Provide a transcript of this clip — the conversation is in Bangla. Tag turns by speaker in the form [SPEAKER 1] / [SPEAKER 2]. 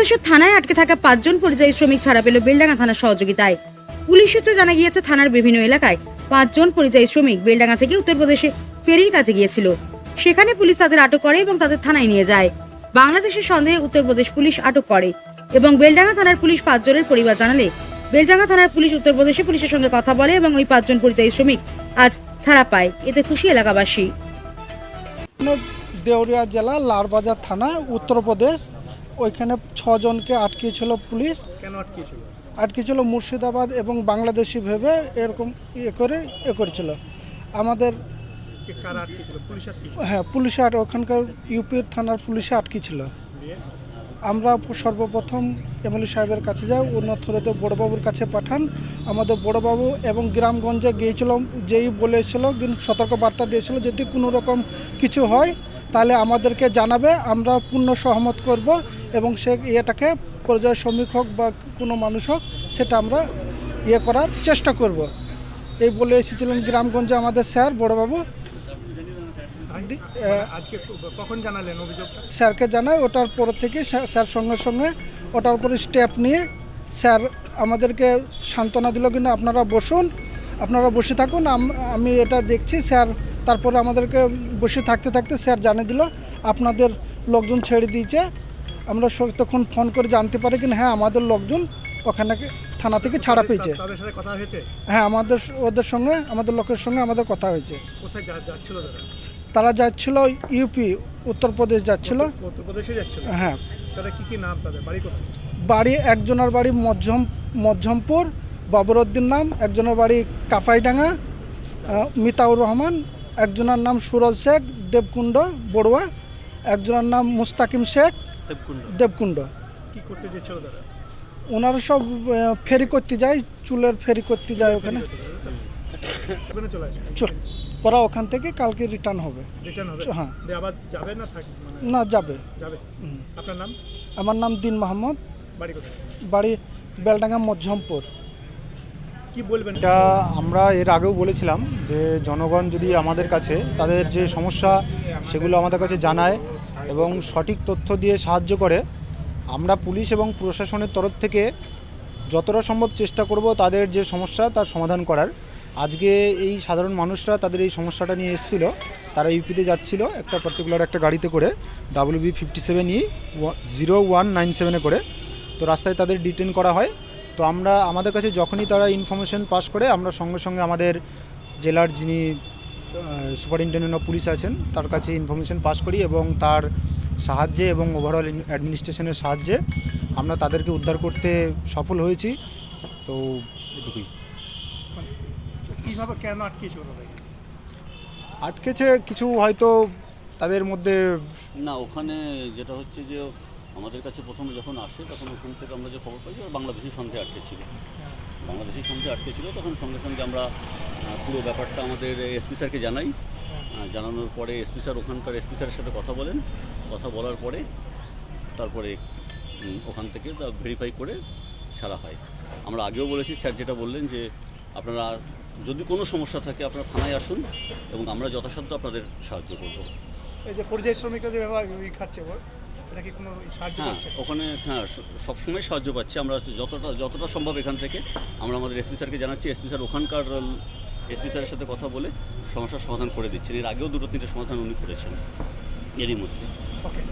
[SPEAKER 1] উত্তরপ্রদেশের থানায় আটকে থাকা পাঁচজন পরিযায়ী শ্রমিক ছাড়া পেল বেলডাঙ্গা থানার সহযোগিতায়। পুলিশ সূত্রে জানা গিয়েছে, থানার বিভিন্ন এলাকায় পাঁচজন পরিযায়ী শ্রমিক বেলডাঙ্গা থেকে উত্তরপ্রদেশে ফেরির কাছে গিয়েছিল। সেখানে পুলিশ তাদের আটক করে এবং তাদের থানায় নিয়ে যায়। বাংলাদেশের সন্দেহে উত্তরপ্রদেশ পুলিশ আটক করে এবং বেলডাঙ্গা থানার পুলিশ পাঁচজনের পরিবার জানালে। বেলডাঙ্গা থানার পুলিশ উত্তরপ্রদেশে পুলিশের সঙ্গে কথা বলে এবং ওই পাঁচজন পরিযায়ী শ্রমিক আজ ছাড়া পায়। এতে খুশি এলাকাবাসী।
[SPEAKER 2] দেউরিয়া জেলা লালবাজার থানা, উত্তরপ্রদেশ। ওইখানে ছজনকে আটকিয়েছিল পুলিশ।
[SPEAKER 3] কেন আটকিয়েছিল?
[SPEAKER 2] আটকিয়েছিল মুর্শিদাবাদ এবং বাংলাদেশি ভেবে এরকম ইয়ে করে এ করেছিল। আমাদের হ্যাঁ পুলিশে আট ওখানকার ইউপির থানার পুলিশে আটকিয়েছিল।
[SPEAKER 3] দিয়ে
[SPEAKER 2] আমরা সর্বপ্রথম এমএলএ সাহেবের কাছে যাই অন্য থ্রুতে বড়োবাবুর কাছে পাঠান। আমাদের বড়োবাবু এবং গ্রামগঞ্জে গিয়েছিলাম যেই বলেছিল সতর্ক বার্তা দিয়েছিল যদি কোনো রকম কিছু হয় তাহলে আমাদেরকে জানাবে আমরা পূর্ণ সহমত করব। এবং সে ইয়েটাকে পর্যায় শ্রমিক হোক বা কোনো মানুষ হোক সেটা আমরা ইয়ে করার চেষ্টা করব। এই বলে এসেছিলেন গ্রামগঞ্জে আমাদের স্যার বড়োবাবু। স্যারকে জানাই ওটার পর থেকে স্যার স্যার সঙ্গে সঙ্গে ওটার উপরে স্টেপ নিয়ে স্যার আমাদেরকে সান্ত্বনা দিল কিন্তু আপনারা বসুন আপনারা বসে থাকুন আমি এটা দেখছি স্যার তারপরে আমাদেরকে বসে থাকতে থাকতে স্যার জানিয়ে দিল আপনাদের লোকজন ছেড়ে দিয়েছে আমরা তখন ফোন করে জানতে পারি কিনা হ্যাঁ আমাদের লোকজন ওখানে থানা থেকে ছাড়া পেয়েছে। হ্যাঁ আমাদের ওদের সঙ্গে আমাদের লোকের সঙ্গে আমাদের কথা হয়েছে।
[SPEAKER 3] তারা?
[SPEAKER 2] যাচ্ছিল ইউপি উত্তরপ্রদেশ যাচ্ছিল। হ্যাঁ।
[SPEAKER 3] বাড়ি
[SPEAKER 2] একজনের বাড়ি মধ্যম মধ্যমপুর বাবরউদ্দিন নাম একজনের বাড়ি কাফাইডাঙ্গা মিতাউর রহমান একজনের নাম সুরজ শেখ দেবকুণ্ড বড়ুয়া একজনের নাম মুস্তাকিম শেখ দেবকুণ্ড?
[SPEAKER 3] কি করতে যাচ্ছিল তারা
[SPEAKER 2] ওনারা সব ফেরি করতে যায় চুলের ফেরি করতে যায় ওখানে।
[SPEAKER 3] ওখানে চলে আসবে।
[SPEAKER 2] চল ওরা ওখান থেকে কালকে রিটার্ন হবে। হ্যাঁ।
[SPEAKER 3] যাবে না মানে
[SPEAKER 2] না যাবে।
[SPEAKER 3] যাবে? আপনার নাম?
[SPEAKER 2] আমার নাম দিন মাহমুদ।
[SPEAKER 3] বাড়ি
[SPEAKER 2] বাড়ি বেলডাঙ্গা মধ্যমপুর।
[SPEAKER 3] কি বলবেন?
[SPEAKER 4] এটা আমরা এর আগেও বলেছিলাম যে জনগণ যদি আমাদের কাছে তাদের যে সমস্যা সেগুলো আমাদের কাছে জানায় এবং সঠিক তথ্য দিয়ে সাহায্য করে, আমরা পুলিশ এবং প্রশাসনের তরফ থেকে যতটা সম্ভব চেষ্টা করব তাদের যে সমস্যা তার সমাধান করার। আজকে এই সাধারণ মানুষরা তাদের এই সমস্যাটা নিয়ে এসেছিল, তারা ইউপিতে যাচ্ছিল একটা পার্টিকুলার একটা গাড়িতে করে W B fifty seven E zero one nine সেভেনে করে। তো রাস্তায় তাদের ডিটেন করা হয়। তো আমরা, আমাদের কাছে যখনই তারা ইনফরমেশন পাস করে, আমরা সঙ্গে সঙ্গে আমাদের জেলার যিনি সুপারিনটেন্ডেন্ট অফ পুলিশ আছেন। তার কাছে ইনফরমেশন পাস করি এবং তার সাহায্যে এবং ওভারঅল অ্যাডমিনিস্ট্রেশনের সাহায্যে আমরা তাদেরকে উদ্ধার করতে সফল হয়েছি। তো এটুকুই।
[SPEAKER 3] কীভাবে কেন আটকিয়েছিল
[SPEAKER 4] আটকেছে কিছু হয়তো তাদের মধ্যে
[SPEAKER 5] না ওখানে যেটা হচ্ছে যে আমাদের কাছে প্রথমে যখন আসে তখন ওখান থেকে আমরা যে খবর পাই যে ওরা বাংলাদেশি সন্ধে আটকে ছিল। বাংলাদেশি সন্ধে আটকে ছিল তখন সঙ্গে সঙ্গে আমরা পুরো ব্যাপারটা আমাদের এসপি স্যারকে জানাই। জানানোর পরে এসপি স্যার ওখানকার এসপি স্যারের সাথে কথা বলেন। কথা বলার পরে তারপরে ওখান থেকে তা ভেরিফাই করে ছাড়া হয়। আমরা আগেও বলেছি স্যার যেটা বললেন যে আপনারা যদি কোনো সমস্যা থাকে আপনারা থানায় আসুন এবং আমরা যথাসাধ্য আপনাদের সাহায্য করব।
[SPEAKER 3] এই যে পরিযায়ী শ্রমিকরা যে খাচ্ছে
[SPEAKER 5] হ্যাঁ ওখানে হ্যাঁ সবসময় সাহায্য পাচ্ছি। আমরা যতটা যতটা সম্ভব এখান থেকে। আমরা আমাদের এসপি স্যারকে জানাচ্ছি। এসপি স্যার ওখানকার এসপি স্যারের সাথে কথা বলে সমস্যার সমাধান করে দিচ্ছেন। এর আগেও দুটো তিনটে সমাধান উনি করেছেন। এরই মধ্যে।
[SPEAKER 3] ওকে